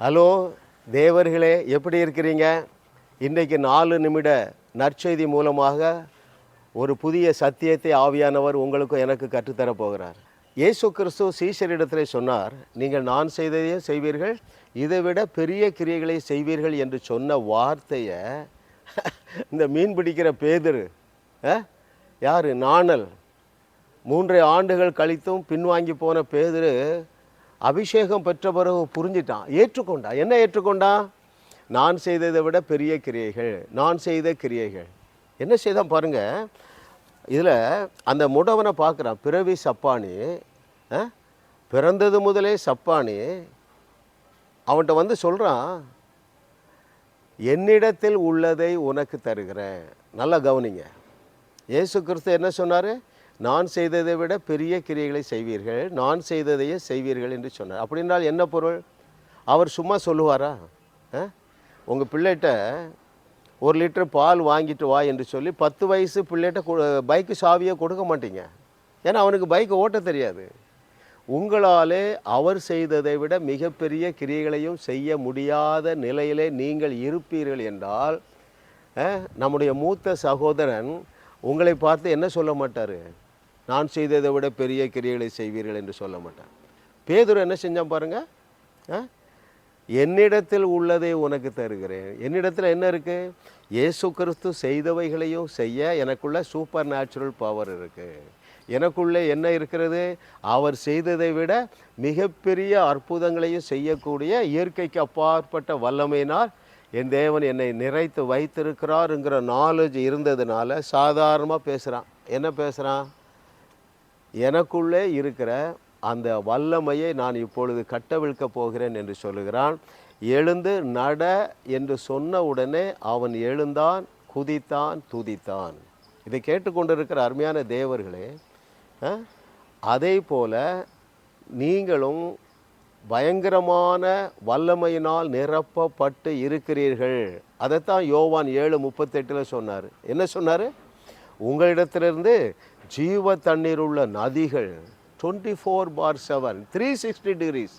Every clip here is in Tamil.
ஹலோ தேவர்களே எப்படி இருக்கிறீங்க? இன்றைக்கு நாலு நிமிட நற்செய்தி மூலமாக ஒரு புதிய சத்தியத்தை ஆவியானவர் உங்களுக்கும் எனக்கு கற்றுத்தரப்போகிறார் இயேசு கிறிஸ்து சீசரிடத்தில் சொன்னார் நீங்கள் நான் செய்ததையே செய்வீர்கள் இதைவிட பெரிய கிரியைகளை செய்வீர்கள் என்று சொன்ன வார்த்தையை இந்த மீன் பிடிக்கிற பேதரு யார்? நாணல். மூன்றரை ஆண்டுகள் கழித்தும் பின்வாங்கி போன பேதுரு அபிஷேகம் பெற்ற பிறகு புரிஞ்சிட்டான். ஏற்றுக்கொண்டான் என்ன ஏற்றுக்கொண்டான் நான் செய்ததை விட பெரிய கிரியைகள் நான் செய்த கிரியைகள். என்ன செய்தான் பாருங்க. இதில் அந்த முடவனை பார்க்குறான். பிறவி சப்பானி ஆ? பிறந்தது முதலே சப்பானி. அவன்கிட்ட வந்து சொல்கிறான் என்னிடத்தில் உள்ளதை உனக்கு தருகிறேன். நல்லா கவனிங்க. இயேசு கிறிஸ்து என்ன சொன்னார்? நான் செய்ததை விட பெரிய கிரியைகளை செய்வீர்கள் நான் செய்ததையே செய்வீர்கள் என்று சொன்னார். அப்படின்னால் என்ன பொருள்? அவர் சும்மா சொல்லுவாரா? உங்கள் பிள்ளைகிட்ட ஒரு லிட்டர் பால் வாங்கிட்டு வா என்று சொல்லி பத்து வயசு பிள்ளைகிட்ட பைக்கு சாவியை கொடுக்க மாட்டீங்க. ஏன்னா அவனுக்கு பைக்கு ஓட்ட தெரியாது. உங்களாலே அவர் செய்ததை விட மிகப்பெரிய கிரியைகளையும் செய்ய முடியாத நிலையிலே நீங்கள் இருப்பீர்கள் என்றால் நம்முடைய மூத்த சகோதரன் உங்களை பார்த்து என்ன சொல்ல மாட்டார்? நான் செய்ததை விட பெரிய கிரியைகளை செய்வீர்கள் என்று சொல்ல மாட்டேன் பேதுரு என்ன செஞ்சான் பாருங்க? என்னிடத்தில் உள்ளதை உனக்கு தருகிறேன். என்னிடத்தில் என்ன இருக்குது இயேசு கிறிஸ்து செய்தவைகளையும் செய்ய எனக்குள்ள சூப்பர் நேச்சுரல் பவர் இருக்குது எனக்குள்ளே என்ன இருக்கிறது? அவர் செய்ததை விட மிகப்பெரிய அற்புதங்களையும் செய்யக்கூடிய இயற்கைக்கு அப்பாற்பட்ட வல்லமையினால் என் தேவன் என்னை நிறைத்து வைத்திருக்கிறாருங்கிற நாலேஜ் இருந்ததுனால சாதாரணமாக பேசுகிறான் என்ன பேசுகிறான் எனக்குள்ளே இருக்கிற அந்த வல்லமையை நான் இப்பொழுது கட்டவிழ்க்கப் போகிறேன் என்று சொல்லுகிறான். எழுந்து நட என்று சொன்ன உடனே அவன் எழுந்தான் குதித்தான் துதித்தான். இதை கேட்டுக்கொண்டிருக்கிற அருமையான தேவர்களே அதே போல நீங்களும் பயங்கரமான வல்லமையினால் நிரப்பப்பட்டு இருக்கிறீர்கள். அதைத்தான் யோவான் ஏழு முப்பத்தெட்டில் சொன்னார். என்ன சொன்னார்? உங்களிடத்திலிருந்து ஜீவ தண்ணீர் உள்ள நதிகள் டுவெண்ட்டி ஃபோர் பார் செவன் த்ரீ சிக்ஸ்டி டிகிரிஸ்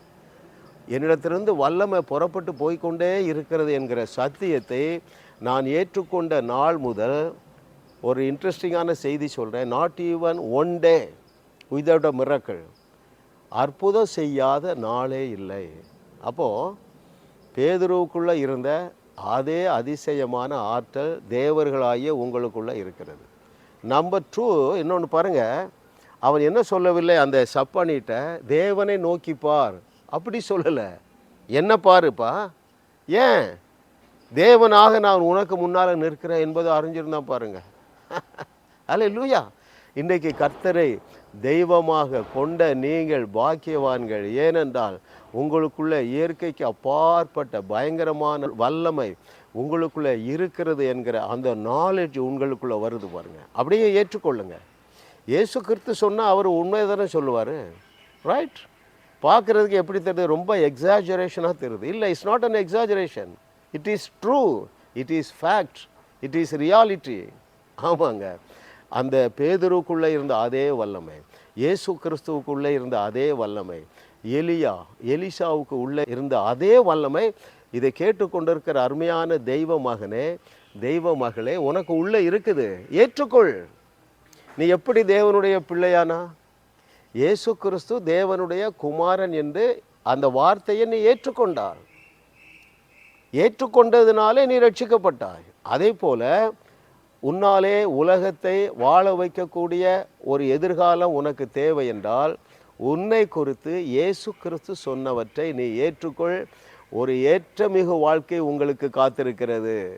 என்னிடத்திலிருந்து வல்லமை புறப்பட்டு போய்க்கொண்டே இருக்கிறது என்கிற சத்தியத்தை நான் ஏற்றுக்கொண்ட நாள் முதல் ஒரு இன்ட்ரெஸ்டிங்கான செய்தி சொல்கிறேன் not even one day without a miracle அற்புதம் செய்யாத நாளே இல்லை. அப்போது பேதுருவுக்குள்ளே இருந்த அதே அதிசயமான ஆற்றல் தேவர்களாகிய உங்களுக்குள்ளே இருக்கிறது. நம்பர் டூ இன்னொன்று பாருங்கள் அவன் என்ன சொல்லவில்லை? அந்த சப்பானிட்ட தேவனை நோக்கி பார். அப்படி சொல்லலை. என்ன பாருப்பா? ஏன்? தேவனாக நான் உனக்கு முன்னால் நிற்கிறேன் என்பதை அறிஞ்சிருந்தான் பாருங்கள் அல்ல லூயா இன்றைக்கு கர்த்தரை தெய்வமாக கொண்ட நீங்கள் பாக்கியவான்கள். ஏனென்றால் உங்களுக்குள்ள இயற்கைக்கு அப்பாற்பட்ட பயங்கரமான வல்லமை உங்களுக்குள்ளே இருக்கிறது என்கிற அந்த நாலேஜ் உங்களுக்குள்ளே வருது பாருங்க. அப்படியே ஏற்றுக்கொள்ளுங்க. இயேசு கிறிஸ்து சொன்னால் அவர் உண்மை தானே சொல்லுவார். ரைட் பார்க்குறதுக்கு எப்படி தெரியுது? ரொம்ப எக்ஸாஜரேஷனாக தெரியுது. இல்லை it's not an exaggeration it is true it is fact it is reality ஆமாங்க. அந்த பேதருக்குள்ளே இருந்த அதே வல்லமை. இயேசு கிறிஸ்துவுக்குள்ளே இருந்த அதே வல்லமை. எலியா எலிசாவுக்கு உள்ளே இருந்த அதே வல்லமை இதை கேட்டுக்கொண்டிருக்கிற அருமையான தெய்வ மகனே தெய்வ மகளே உனக்கு உள்ளே இருக்குது. ஏற்றுக்கொள். நீ எப்படி தேவனுடைய பிள்ளையானா? இயேசு கிறிஸ்து தேவனுடைய குமாரன் என்று அந்த வார்த்தையை நீ ஏற்றுக்கொண்டார் ஏற்றுக்கொண்டதுனாலே நீ ரட்சிக்கப்பட்டாய். அதே போல உன்னாலே உலகத்தை வாழ வைக்கக்கூடிய ஒரு எதிர்காலம் உனக்கு தேவை என்றால் உன்னை குறித்து இயேசு கிறிஸ்து சொன்னவற்றை நீ ஏற்றுக்கொள். ஒரு ஏற்றமிகு வாழ்க்கை உங்களுக்கு காத்திருக்கிறது.